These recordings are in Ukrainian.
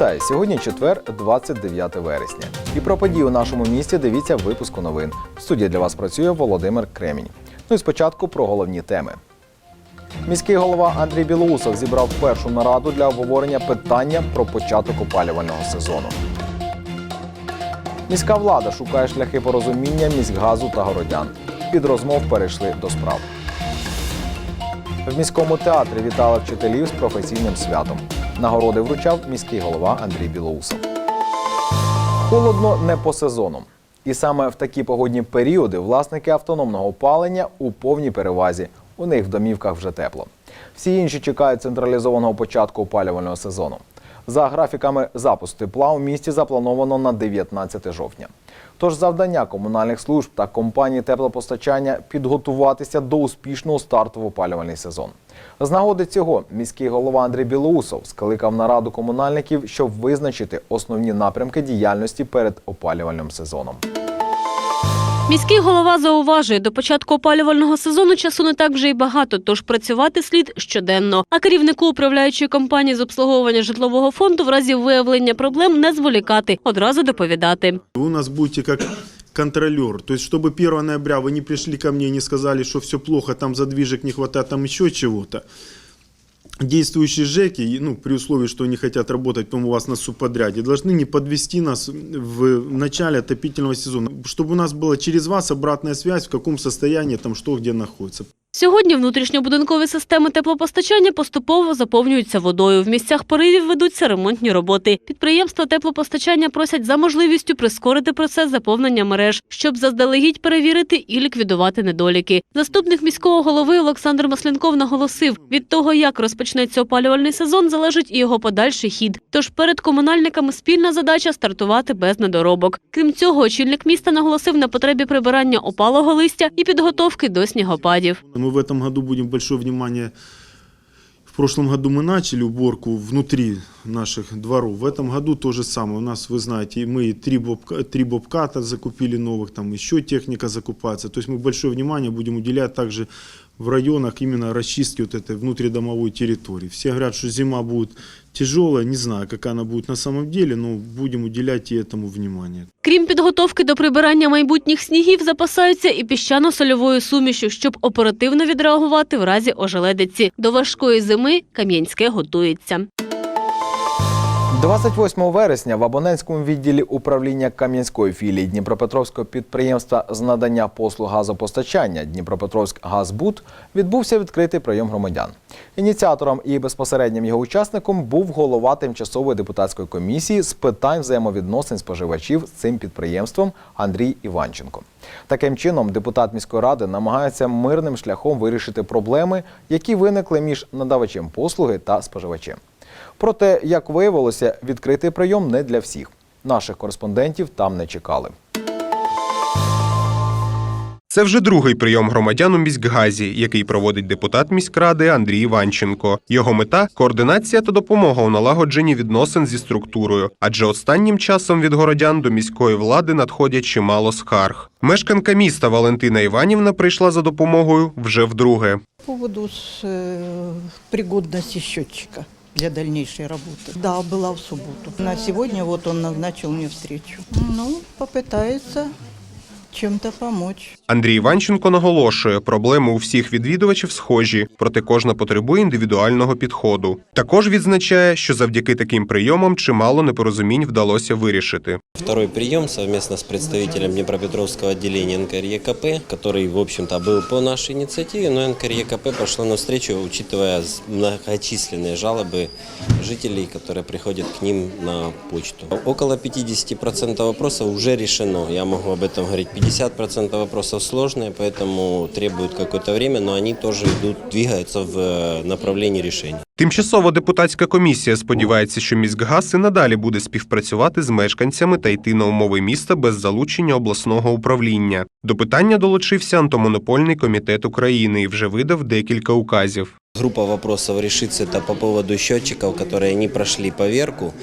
Вітаю! Сьогодні четвер, 29 вересня. І про події у нашому місті дивіться в випуску новин. В студії для вас працює Володимир Кремінь. Ну і спочатку про головні теми. Міський голова Андрій Білоусов зібрав першу нараду для обговорення питання про початок опалювального сезону. Міська влада шукає шляхи порозуміння міськгазу та городян. Від розмов перейшли до справ. В міському театрі вітали вчителів з професійним святом. Нагороди вручав міський голова Андрій Білоусов. Холодно не по сезону. І саме в такі погодні періоди власники автономного опалення у повній перевазі. У них в домівках вже тепло. Всі інші чекають централізованого початку опалювального сезону. За графіками запуск тепла у місті заплановано на 19 жовтня. Тож завдання комунальних служб та компанії теплопостачання підготуватися до успішного старту в опалювальний сезон. З нагоди цього міський голова Андрій Білоусов скликав нараду комунальників, щоб визначити основні напрямки діяльності перед опалювальним сезоном. Міський голова зауважує, до початку опалювального сезону часу не так вже й багато, тож працювати слід щоденно. А керівнику управляючої компанії з обслуговування житлового фонду в разі виявлення проблем не зволікати, одразу доповідати. Вы у нас будете как контролер. То есть, чтобы 1 ноября вы не пришли ко мне и не сказали, что все плохо, там задвижек не хватает, там еще чего-то. Действующие ЖЭКи, ну, при условии, что они хотят работать потом у вас на субподряде, должны не подвести нас в начале отопительного сезона, чтобы у нас была через вас обратная связь, в каком состоянии там что где находится. Сьогодні внутрішньобудинкові системи теплопостачання поступово заповнюються водою. В місцях поривів ведуться ремонтні роботи. Підприємства теплопостачання просять за можливістю прискорити процес заповнення мереж, щоб заздалегідь перевірити і ліквідувати недоліки. Заступник міського голови Олександр Масленков наголосив: від того, як розпочнеться опалювальний сезон, залежить і його подальший хід. Тож перед комунальниками спільна задача стартувати без недоробок. Крім цього, очільник міста наголосив на потребі прибирання опалого листя і підготовки до снігопадів. Мы в этом году будем большое внимание в прошлом году мы начали уборку внутри наших дворов. В этом году то же самое. У нас, вы знаете, мы три, бобка, три бобката закупили новых, там еще техника закупается. То есть мы большое внимание будем уделять также в районах именно расчистки вот этой внутридомовой территории. Все говорят, что зима будет тяжелая, не знаю, какая она будет на самом деле, но будем уделять и этому внимание. Крім підготовки до прибирання майбутніх снігів, запасаються і піщано-сольовою сумішю, щоб оперативно відреагувати в разі ожеледиці. До важкої зими Кам'янське готується. 28 вересня в абонентському відділі управління Кам'янської філії Дніпропетровського підприємства з надання послуг газопостачання Дніпропетровськ Газбуд відбувся відкритий прийом громадян. Ініціатором і безпосереднім його учасником був голова тимчасової депутатської комісії з питань взаємовідносин споживачів з цим підприємством Андрій Іванченко. Таким чином, депутат міської ради намагається мирним шляхом вирішити проблеми, які виникли між надавачем послуги та споживачем. Проте, як виявилося, відкритий прийом не для всіх. Наших кореспондентів там не чекали. Це вже другий прийом громадян у міськгазі, який проводить депутат міськради Андрій Іванченко. Його мета координація та допомога у налагодженні відносин зі структурою, адже останнім часом від городян до міської влади надходять чимало скарг. Мешканка міста Валентина Іванівна прийшла за допомогою вже вдруге. По поводу с, э, пригодности счетчика для дальнейшей работы. Да, была в субботу. На сегодня вот он назначил мне встречу. Ну, попытается чем-то помочь. Андрій Іванченко наголошує, проблеми у всіх відвідувачів схожі, проте кожна потребує індивідуального підходу. Також відзначає, що завдяки таким прийомам чимало непорозумінь вдалося вирішити. Второй прием совместно с представителем Днепропетровского отделения НКРЕКП, который, в общем-то, был по нашей инициативе, но НКРЕКП пошло навстречу, учитывая многочисленные жалобы жителей, которые приходят к ним на почту. Около 50% вопросов уже решено. Я могу об этом говорить. 50% вопросов сложные, поэтому требуют какое-то время, но они тоже идут, двигаются в э, направлении решения. Тимчасова депутатська комісія сподівається, що міськгаз і надалі буде співпрацювати з мешканцями та йти на умови міста без залучення обласного управління. До питання долучився антимонопольний комітет України і вже видав декілька указів. Группа вопросов решится это по поводу счетчиков, которые не прошли поверку.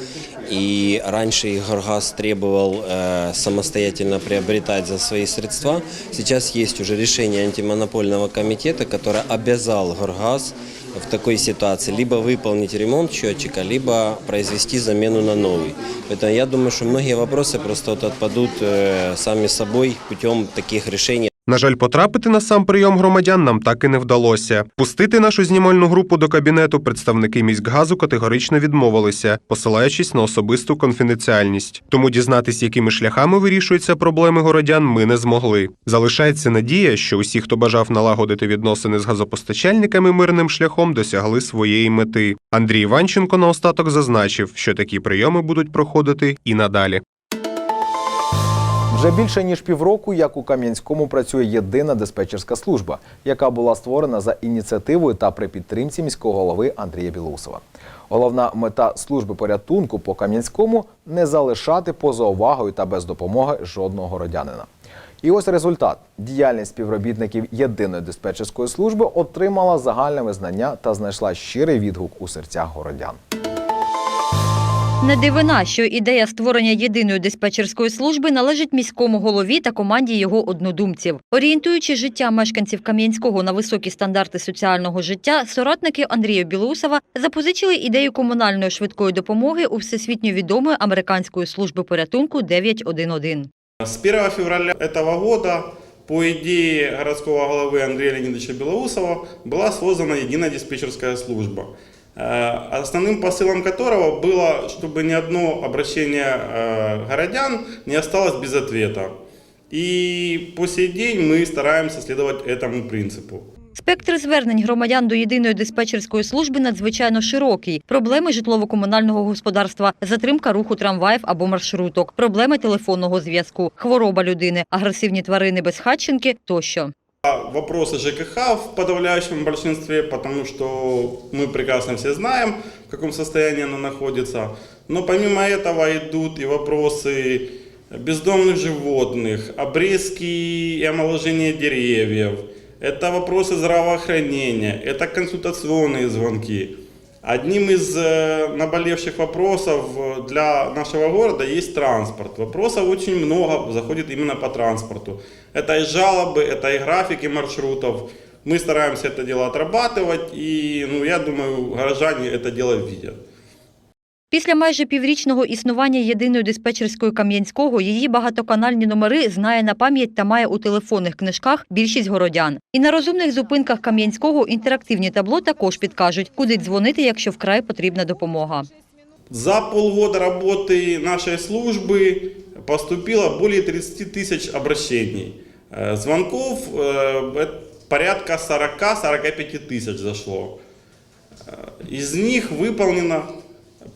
И раньше их Горгаз требовал э, самостоятельно приобретать за свои средства. Сейчас есть уже решение антимонопольного комитета, которое обязал Горгаз в такой ситуации либо выполнить ремонт счетчика, либо произвести замену на новый. Поэтому я думаю, что многие вопросы просто вот отпадут э, сами собой путем таких решений. На жаль, потрапити на сам прийом громадян нам так і не вдалося. Пустити нашу знімальну групу до кабінету представники міськгазу категорично відмовилися, посилаючись на особисту конфіденціальність. Тому дізнатись, якими шляхами вирішуються проблеми городян, ми не змогли. Залишається надія, що усі, хто бажав налагодити відносини з газопостачальниками мирним шляхом, досягли своєї мети. Андрій Іванченко наостаток зазначив, що такі прийоми будуть проходити і надалі. Вже більше ніж півроку, як у Кам'янському працює єдина диспетчерська служба, яка була створена за ініціативою та при підтримці міського голови Андрія Білоусова. Головна мета служби порятунку по Кам'янському не залишати поза увагою та без допомоги жодного городянина. І ось результат: діяльність співробітників єдиної диспетчерської служби отримала загальне визнання та знайшла щирий відгук у серцях городян. Не дивина, що ідея створення єдиної диспетчерської служби належить міському голові та команді його однодумців. Орієнтуючи життя мешканців Кам'янського на високі стандарти соціального життя, соратники Андрія Білоусова запозичили ідею комунальної швидкої допомоги у всесвітньо відомої американської служби порятунку 911. С 1 февраля этого года по идее городского головы Андрея Леонидовича Белоусова была создана единая диспетчерская служба, э, основным посылом которого было, чтобы ни одно обращение э, городян не осталось без ответа. И по сей день мы стараемся следовать этому принципу. Спектр звернень громадян до єдиної диспетчерської служби надзвичайно широкий. Проблеми житлово-комунального господарства, затримка руху трамваїв або маршруток, проблеми телефонного зв'язку, хвороба людини, агресивні тварини безхатченки тощо. А Вопросы ЖКХ в подавляющем большинстве, потому что мы прекрасно все знаем, в каком состоянии оно находится. Но помимо этого идут и вопросы бездомных животных, обрезки и омоложения деревьев. Это вопросы здравоохранения, это консультационные звонки. Одним из э, наболевших вопросов э, для нашего города есть транспорт. Вопросов очень много заходит именно по транспорту. Это и жалобы, это и графики маршрутов. Мы стараемся это дело отрабатывать, и ну, я думаю, горожане это дело видят. Після майже піврічного існування єдиної диспетчерської Кам'янського її багатоканальні номери знає на пам'ять та має у телефонних книжках більшість городян. І на розумних зупинках Кам'янського інтерактивні табло також підкажуть, куди дзвонити, якщо вкрай потрібна допомога. За полгода работы нашей службы поступило более 30 тысяч обращений. Э, Звонков э, это порядка 40-45 тысяч зашло. Э, Из них выполнено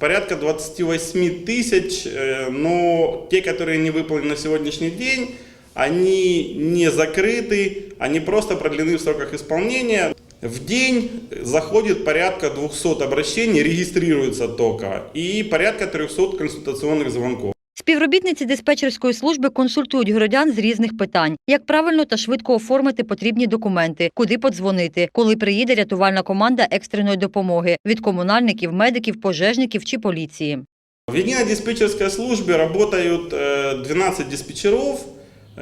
порядка 28 тысяч, э, но те, которые не выполнены на сегодняшний день, они не закрыты, они просто продлены в сроках исполнения. В день заходит порядка 200 обращений, регистрируется только, и порядка 300 консультационных звонков. Співробітниці диспетчерської служби консультують городян з різних питань, як правильно та швидко оформити потрібні документи, куди подзвонити, коли приїде рятувальна команда екстреної допомоги від комунальників, медиків, пожежників чи поліції. В единой диспетчерской службе работают э, 12 диспетчеров,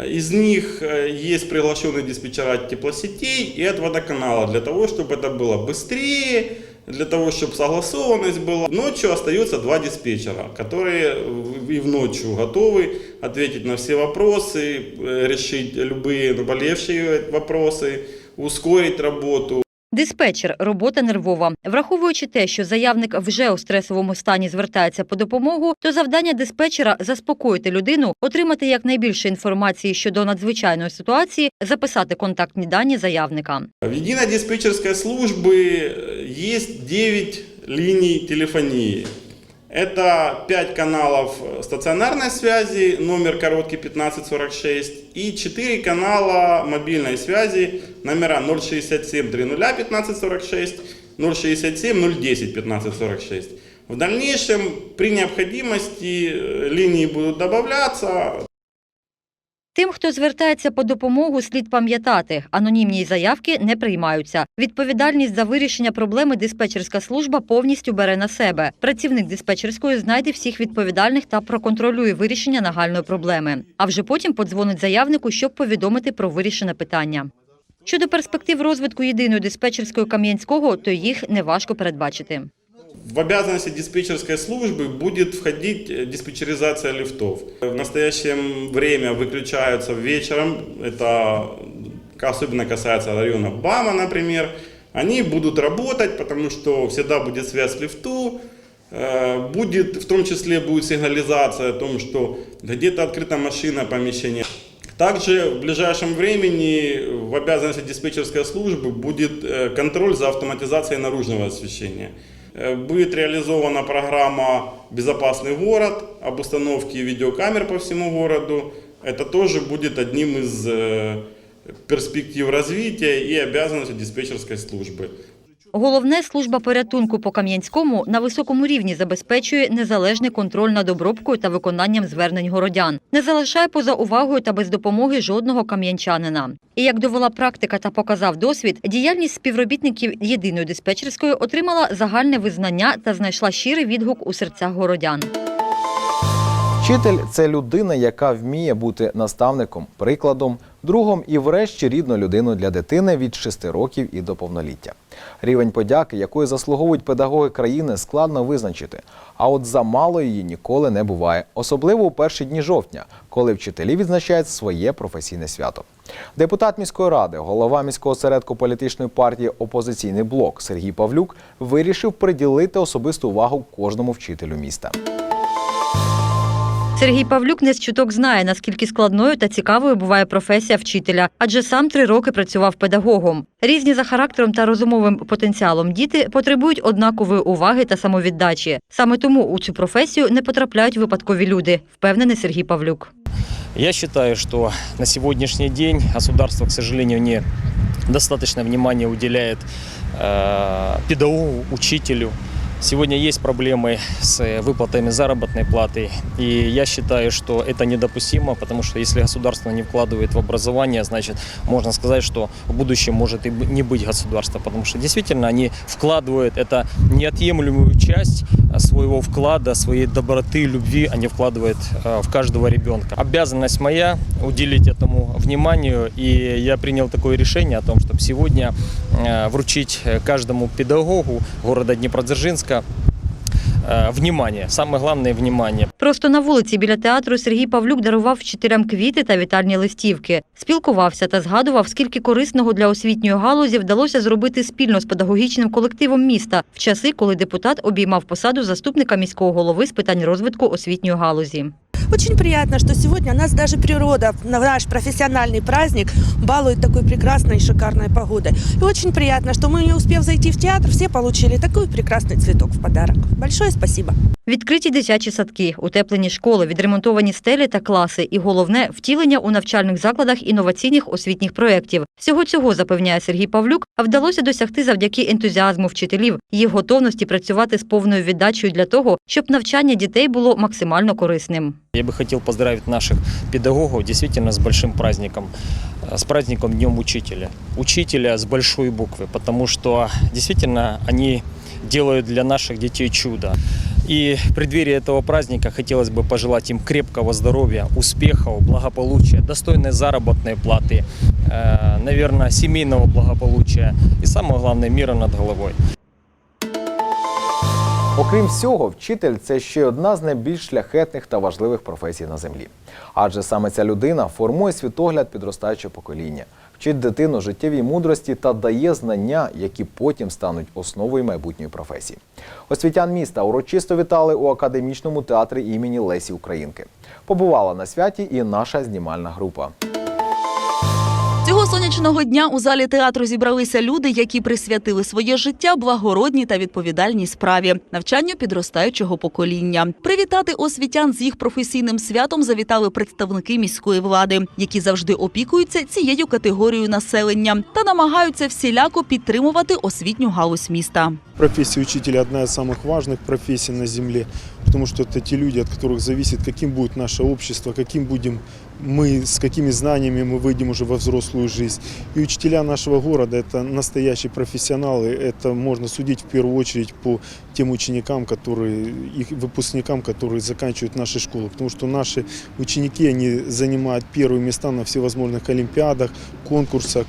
из них э, есть приглашенные диспетчера от теплосетей и от водоканала, для того, чтобы это было быстрее, для того, чтобы согласованность была. Ночью остается два диспетчера, которые в- и в ночью готовы ответить на все вопросы, э, решить любые наболевшие вопросы, ускорить работу. Диспетчер робота нервова. Враховуючи те, що заявник вже у стресовому стані звертається по допомогу, то завдання диспетчера заспокоїти людину, отримати якнайбільше інформації щодо надзвичайної ситуації, записати контактні дані заявника. В единой диспетчерской службы є есть 9 ліній телефонии. Это 5 каналов стационарной связи, номер короткий 1546, и 4 канала мобильной связи, номера 067 30 1546, 067 010 1546. В дальнейшем при необходимости э, линии будут добавляться, Тим, хто звертається по допомогу, слід пам'ятати, анонімні заявки не приймаються. Відповідальність за вирішення проблеми диспетчерська служба повністю бере на себе. Працівник диспетчерської знайде всіх відповідальних та проконтролює вирішення нагальної проблеми. А вже потім подзвонить заявнику, щоб повідомити про вирішене питання. Щодо перспектив розвитку єдиної диспетчерської Кам'янського, то їх неважко передбачити. В обязанности диспетчерской службы будет входить э, диспетчеризация лифтов. В настоящее время выключаются вечером, это особенно касается района БАМа, например. Они будут работать, потому что всегда будет связь с лифту, Э, будет, в том числе будет сигнализация о том, что где-то открыта машина, помещение. Также в ближайшем времени в обязанности диспетчерской службы будет э, контроль за автоматизацией наружного освещения. Э, Будет реализована программа «Безопасный город» об установке видеокамер по всему городу. Это тоже будет одним из э, перспектив развития и обязанностей диспетчерской службы. Головне, служба порятунку по Кам'янському на високому рівні забезпечує незалежний контроль над обробкою та виконанням звернень городян. Не залишає поза увагою та без допомоги жодного кам'янчанина. І як довела практика та показав досвід, діяльність співробітників єдиної диспетчерської отримала загальне визнання та знайшла щирий відгук у серцях городян. Вчитель це людина, яка вміє бути наставником, прикладом, другом і, врешті, рідною людиною для дитини від 6 років і до повноліття. Рівень подяки, якої заслуговують педагоги країни, складно визначити. А от замало її ніколи не буває, особливо у перші дні жовтня, коли вчителі відзначають своє професійне свято. Депутат міської ради, голова міського осередку політичної партії Опозиційний блок Сергій Павлюк вирішив приділити особисту увагу кожному вчителю міста. Сергій Павлюк не з чуток знає, наскільки складною та цікавою буває професія вчителя, адже сам три роки працював педагогом. Різні за характером та розумовим потенціалом діти потребують однакової уваги та самовіддачі. Саме тому у цю професію не потрапляють випадкові люди, впевнений Сергій Павлюк. Я считаю, что на сегодняшний день государство, к сожалению, не достаточно внимания уделяет э, педагогу, учителю. Сегодня есть проблемы с выплатами заработной платы, и я считаю, что это недопустимо, потому что если государство не вкладывает в образование, значит, можно сказать, что в будущем может и не быть государства, потому что действительно они вкладывают это неотъемлемую часть своего вклада, своей доброты, любви они вкладывают э, в каждого ребенка. Обязанность моя уделить этому вниманию, и я принял такое решение о том, чтобы сегодня э, вручить э, каждому педагогу города Днепродзержинска э, внимание, самое главное внимание. Просто на вулиці біля театру Сергій Павлюк дарував вчителям квіти та вітальні листівки. Спілкувався та згадував, скільки корисного для освітньої галузі вдалося зробити спільно з педагогічним колективом міста в часи, коли депутат обіймав посаду заступника міського голови з питань розвитку освітньої галузі. Очень приятно, что сегодня нас даже природа на наш профессиональный праздник балует такой прекрасной и шикарной погодой. И очень приятно, что мы, не успев зайти в театр, все получили такой прекрасный цветок в подарок. Большое спасибо. Відкриті дитячі садки, утеплені школи, відремонтовані стелі та класи, і головне втілення у навчальних закладах інноваційних освітніх проєктів. Всього цього запевняє Сергій Павлюк, вдалося досягти завдяки ентузіазму вчителів, їх готовності працювати з повною віддачею для того, щоб навчання дітей було максимально корисним. Я бы хотел поздравить наших педагогов действительно с большим праздником, э, с праздником Днем Учителя. Учителя с большой буквы, потому что действительно они делают для наших детей чудо. И в преддверии этого праздника хотелось бы пожелать им крепкого здоровья, успехов, благополучия, достойной заработной платы, э, наверное, семейного благополучия и самое главное мира над головой. Окрім всього, вчитель це ще одна з найбільш шляхетних та важливих професій на землі. Адже саме ця людина формує світогляд підростаючого покоління, вчить дитину життєвій мудрості та дає знання, які потім стануть основою майбутньої професії. Освітян міста урочисто вітали у академічному театрі імені Лесі Українки. Побувала на святі і наша знімальна група. Цього сонячного дня у залі театру зібралися люди, які присвятили своє життя благородній та відповідальній справі навчанню підростаючого покоління. Привітати освітян з їх професійним святом завітали представники міської влади, які завжди опікуються цією категорією населення та намагаються всіляко підтримувати освітню галузь міста. Профессия учителя одна самых важных профессий на земле, потому что это те люди, от которых зависит, каким будет наше общество, каким будем мы, с какими знаниями мы выйдем уже во взрослую жизнь. И учителя нашего города – это настоящие профессионалы. Это можно судить в первую очередь по тем ученикам, которые, их выпускникам, которые заканчивают наши школы. Потому что наши ученики, они занимают первые места на всевозможных олимпиадах, конкурсах.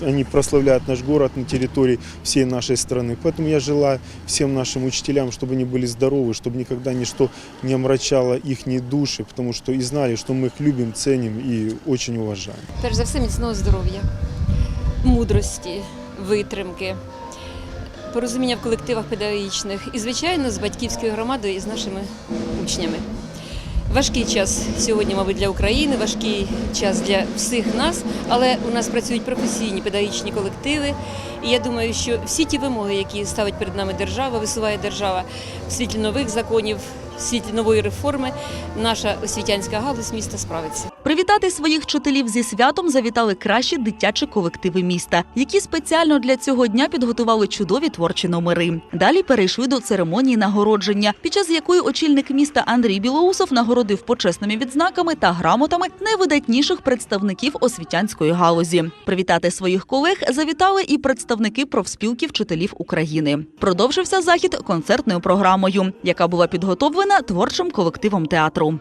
Они прославляют наш город на территории всей нашей страны. Поэтому я желаю всем нашим учителям, чтобы они были здоровы, чтобы никогда ничто не омрачало их души, потому что и знали, что мы их любим, ценим и очень уважаем. перш за все міцного здоров'я, мудрості, витримки, порозуміння в колективах педагогічних і, звичайно, з батьківською громадою і з нашими учнями. Важкий час сьогодні, мабуть, для України, важкий час для всіх нас, але у нас працюють професійні педагогічні колективи. І я думаю, що всі ті вимоги, які ставить перед нами держава, висуває держава в світлі нових законів, в світлі нової реформи, наша освітянська галузь міста справиться. Привітати своїх вчителів зі святом завітали кращі дитячі колективи міста, які спеціально для цього дня підготували чудові творчі номери. Далі перейшли до церемонії нагородження, під час якої очільник міста Андрій Білоусов нагородив почесними відзнаками та грамотами найвидатніших представників освітянської галузі. Привітати своїх колег завітали і представники профспілки вчителів України. Продовжився захід концертною програмою, яка була підготовлена творчим колективом театру.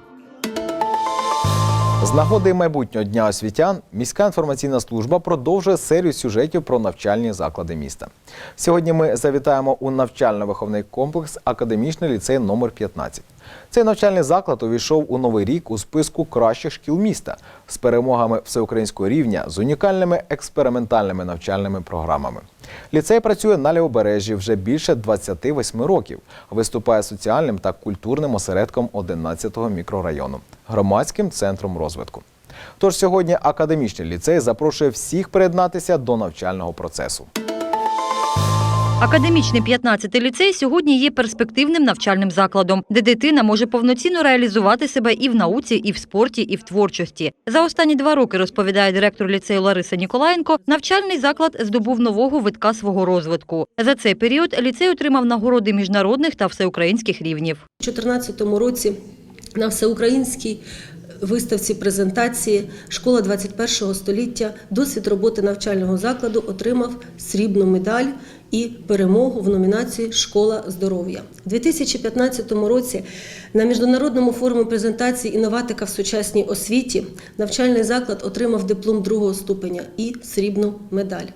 З нагоди майбутнього дня освітян міська інформаційна служба продовжує серію сюжетів про навчальні заклади міста. Сьогодні ми завітаємо у навчально-виховний комплекс Академічний ліцей номер 15. Цей навчальний заклад увійшов у новий рік у списку кращих шкіл міста з перемогами всеукраїнського рівня з унікальними експериментальними навчальними програмами. Ліцей працює на лівобережжі вже більше 28 років. Виступає соціальним та культурним осередком 11-го мікрорайону, громадським центром розвитку. Тож сьогодні академічний ліцей запрошує всіх приєднатися до навчального процесу. Академічний 15-й ліцей сьогодні є перспективним навчальним закладом, де дитина може повноцінно реалізувати себе і в науці, і в спорті, і в творчості. За останні два роки, розповідає директор ліцею Лариса Ніколаєнко, навчальний заклад здобув нового витка свого розвитку. За цей період ліцей отримав нагороди міжнародних та всеукраїнських рівнів. У 2014 році на всеукраїнській виставці презентації Школа 21 століття досвід роботи навчального закладу отримав срібну медаль і перемогу в номінації Школа здоров'я. У 2015 році на міжнародному форумі презентації інноватика в сучасній освіті навчальний заклад отримав диплом другого ступеня і срібну медаль.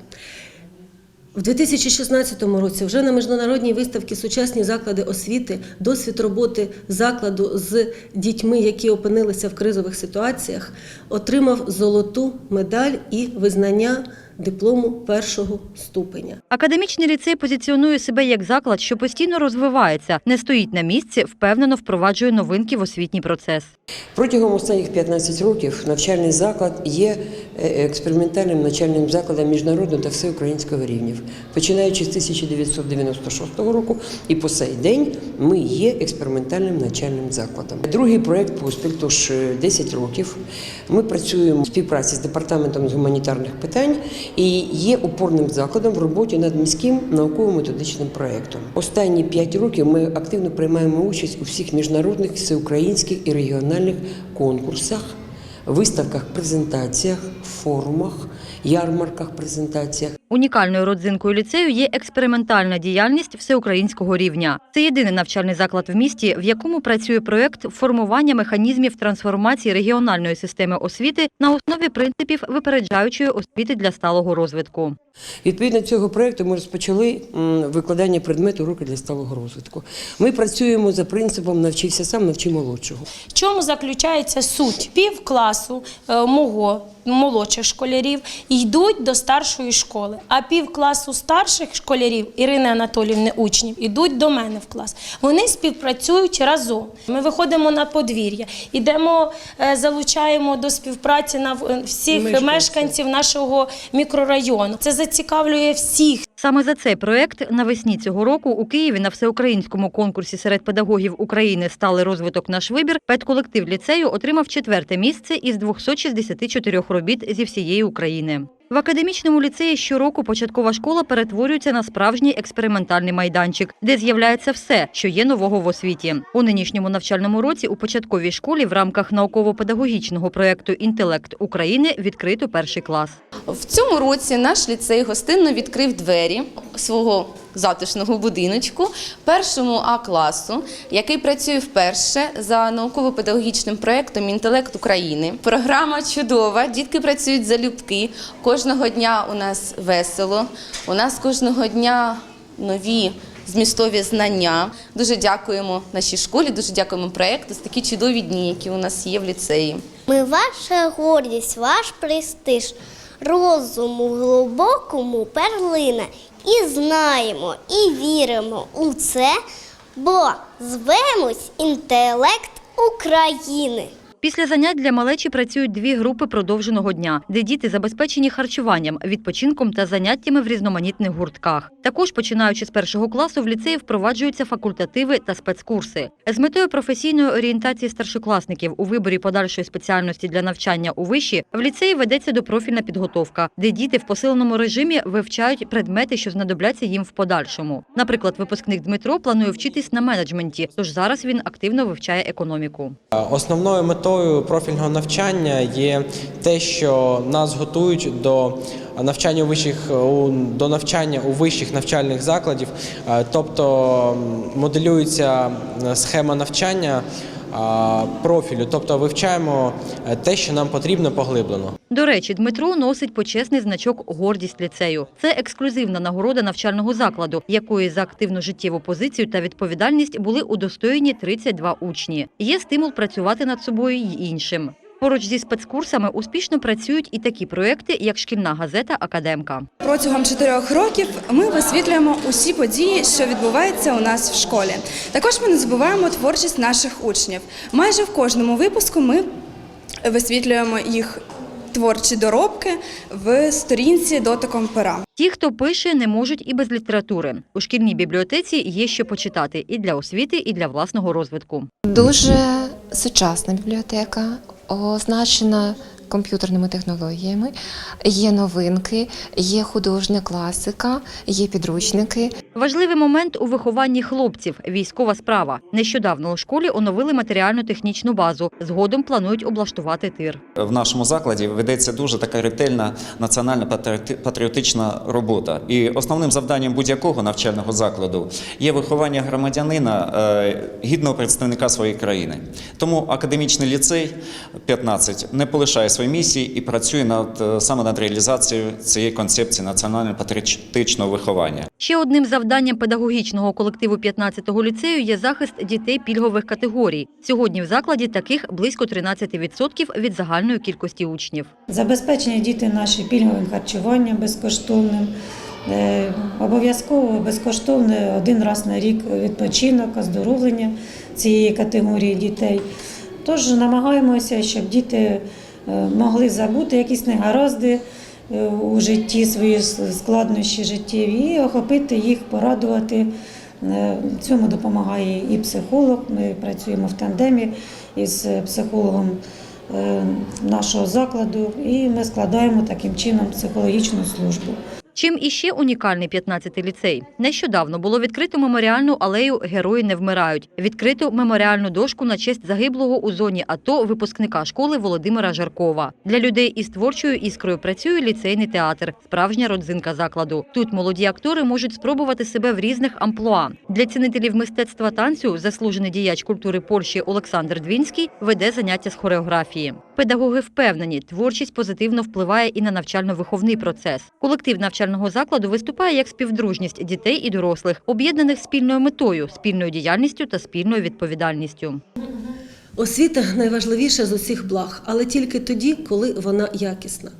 В 2016 році вже на міжнародній виставці Сучасні заклади освіти досвід роботи закладу з дітьми, які опинилися в кризових ситуаціях, отримав золоту медаль і визнання диплому першого ступеня. Академічний ліцей позиціонує себе як заклад, що постійно розвивається, не стоїть на місці, впевнено впроваджує новинки в освітній процес. Протягом останніх 15 років навчальний заклад є е, експериментальним навчальним закладом міжнародного та всеукраїнського рівнів. Починаючи з 1996 року і по сей день ми є експериментальним навчальним закладом. Другий проект поспіль, тож е, 10 років. Ми працюємо в співпраці з департаментом з гуманітарних питань і є опорним закладом в роботі над міським науково-методичним проєктом. Останні п'ять років ми активно приймаємо участь у всіх міжнародних, всеукраїнських і регіональних конкурсах, виставках, презентаціях, форумах, ярмарках, презентаціях. Унікальною родзинкою ліцею є експериментальна діяльність всеукраїнського рівня. Це єдиний навчальний заклад в місті, в якому працює проєкт формування механізмів трансформації регіональної системи освіти на основі принципів випереджаючої освіти для сталого розвитку. Відповідно цього проєкту ми розпочали викладання предмету уроки для сталого розвитку. Ми працюємо за принципом навчився сам, навчи молодшого. В чому заключається суть? Пів класу е, мого молодших школярів йдуть до старшої школи, а пів класу старших школярів Ірини Анатоліївни учнів ідуть до мене в клас. Вони співпрацюють разом. Ми виходимо на подвір'я, ідемо, е, залучаємо до співпраці на всіх Мешканців. мешканців нашого мікрорайону. Це зацікавлює всіх. Саме за цей проект навесні цього року у Києві на всеукраїнському конкурсі серед педагогів України стали розвиток наш вибір. Педколектив ліцею отримав четверте місце із 264 робіт зі всієї України. В академічному ліцеї щороку початкова школа перетворюється на справжній експериментальний майданчик, де з'являється все, що є нового в освіті. У нинішньому навчальному році у початковій школі в рамках науково-педагогічного проєкту Інтелект України відкрито перший клас. В цьому році наш ліцей гостинно відкрив двері свого затишного будиночку першому А класу, який працює вперше за науково-педагогічним проєктом Інтелект України. Програма чудова, дітки працюють залюбки. Кожного дня у нас весело. У нас кожного дня нові. Змістові знання. Дуже дякуємо нашій школі, дуже дякуємо проєкту за такі чудові дні, які у нас є в ліцеї. Ми ваша гордість, ваш престиж, розуму глибокому перлина. І знаємо, і віримо у це, бо звемось інтелект України. Після занять для малечі працюють дві групи продовженого дня, де діти забезпечені харчуванням, відпочинком та заняттями в різноманітних гуртках. Також, починаючи з першого класу, в ліцеї впроваджуються факультативи та спецкурси. З метою професійної орієнтації старшокласників у виборі подальшої спеціальності для навчання у виші в ліцеї ведеться допрофільна підготовка, де діти в посиленому режимі вивчають предмети, що знадобляться їм в подальшому. Наприклад, випускник Дмитро планує вчитись на менеджменті, тож зараз він активно вивчає економіку. Основною метою профільного навчання є те, що нас готують до навчання у вищих до навчання у вищих навчальних закладів, Е, тобто моделюється е, схема навчання профілю, тобто вивчаємо е, те, що нам потрібно поглиблено. До речі, Дмитро носить почесний значок Гордість ліцею. Це ексклюзивна нагорода навчального закладу, якої за активну життєву позицію та відповідальність були удостоєні 32 учні. Є стимул працювати над собою й іншим. Поруч зі спецкурсами успішно працюють і такі проекти, як шкільна газета Академка. Протягом чотирьох років ми висвітлюємо усі події, що відбуваються у нас в школі. Також ми не забуваємо творчість наших учнів. Майже в кожному випуску ми висвітлюємо їх творчі доробки в сторінці дотиком пера. Ті, хто пише, не можуть і без літератури. У шкільній бібліотеці є що почитати і для освіти, і для власного розвитку. Дуже сучасна бібліотека, означена комп'ютерними технологіями. Є новинки, є художня класика, є підручники. Важливий момент у вихованні хлопців військова справа. Нещодавно у школі оновили матеріально-технічну базу. Згодом планують облаштувати тир. В нашому закладі ведеться дуже така ретельна національна патріотична робота. І основним завданням будь-якого навчального закладу є виховання громадянина е, гідного представника своєї країни. Тому академічний ліцей 15 не полишає своєї місії і працює над е, саме над реалізацією цієї концепції національно патріотичного виховання. Ще одним завданням педагогічного колективу 15-го ліцею є захист дітей пільгових категорій. Сьогодні в закладі таких близько 13% від загальної кількості учнів. Забезпечені діти наші пільговим харчуванням безкоштовним. Е, Обов'язково безкоштовний один раз на рік відпочинок, оздоровлення цієї категорії дітей. Тож намагаємося, щоб діти могли забути якісь негаразди е, у житті, свої складнощі життєві і охопити їх, порадувати. Е, Цьому допомагає і психолог. Ми працюємо в тандемі із психологом е, нашого закладу, і ми складаємо таким чином психологічну службу. Чим іще унікальний 15-й ліцей? Нещодавно було відкрито меморіальну алею Герої не вмирають. Відкрито меморіальну дошку на честь загиблого у зоні АТО випускника школи Володимира Жаркова. Для людей із творчою іскрою працює ліцейний театр, справжня родзинка закладу. Тут молоді актори можуть спробувати себе в різних амплуа. Для цінителів мистецтва танцю заслужений діяч культури Польщі Олександр Двінський веде заняття з хореографії. Педагоги впевнені, творчість позитивно впливає і на навчально-виховний процес. Колектив навчального закладу виступає як співдружність дітей і дорослих, об'єднаних спільною метою, спільною діяльністю та спільною відповідальністю. Освіта найважливіша з усіх благ, але тільки тоді, коли вона якісна.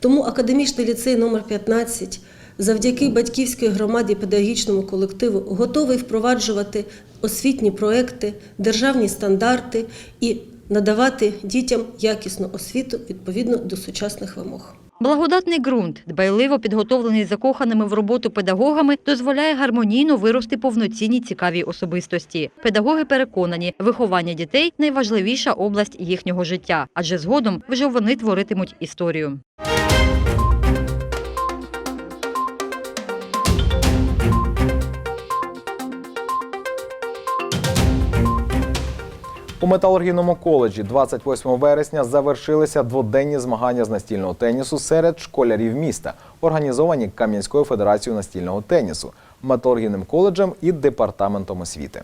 Тому академічний ліцей номер 15 завдяки батьківській громаді педагогічному колективу готовий впроваджувати освітні проекти, державні стандарти і надавати дітям якісну освіту відповідно до сучасних вимог. Благодатний ґрунт, дбайливо підготовлений закоханими в роботу педагогами, дозволяє гармонійно вирости повноцінні цікаві особистості. Педагоги переконані, виховання дітей найважливіша область їхнього життя, адже згодом вже вони творитимуть історію. У металургійному коледжі 28 вересня завершилися дводенні змагання з настільного тенісу серед школярів міста, організовані Кам'янською федерацією настільного тенісу, металургійним коледжем і департаментом освіти.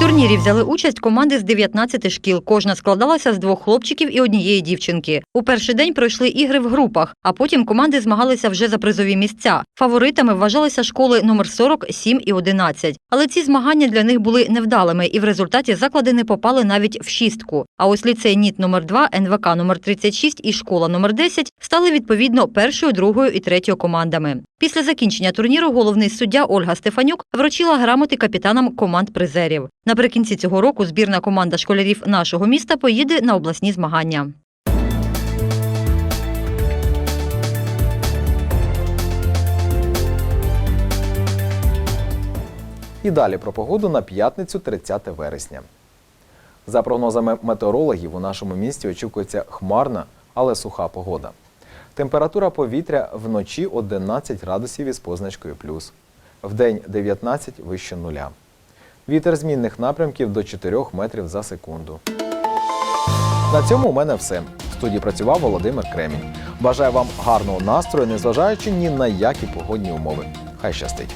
Турнірі взяли участь команди з 19 шкіл. Кожна складалася з двох хлопчиків і однієї дівчинки. У перший день пройшли ігри в групах, а потім команди змагалися вже за призові місця. Фаворитами вважалися школи номер 40, 7 і 11. Але ці змагання для них були невдалими, і в результаті заклади не попали навіть в шістку. А ось ліцей НІТ номер 2 НВК номер 36 і школа номер 10 стали відповідно першою, другою і третьою командами. Після закінчення турніру головний суддя Ольга Стефанюк вручила грамоти капітанам команд призерів. Наприкінці цього року збірна команда школярів нашого міста поїде на обласні змагання. І далі про погоду на п'ятницю 30 вересня. За прогнозами метеорологів, у нашому місті очікується хмарна, але суха погода. Температура повітря вночі 11 градусів із позначкою плюс. Вдень 19 вище нуля. Вітер змінних напрямків до 4 метрів за секунду. На цьому у мене все. В студії працював Володимир Кремінь. Бажаю вам гарного настрою, незважаючи ні на які погодні умови. Хай щастить!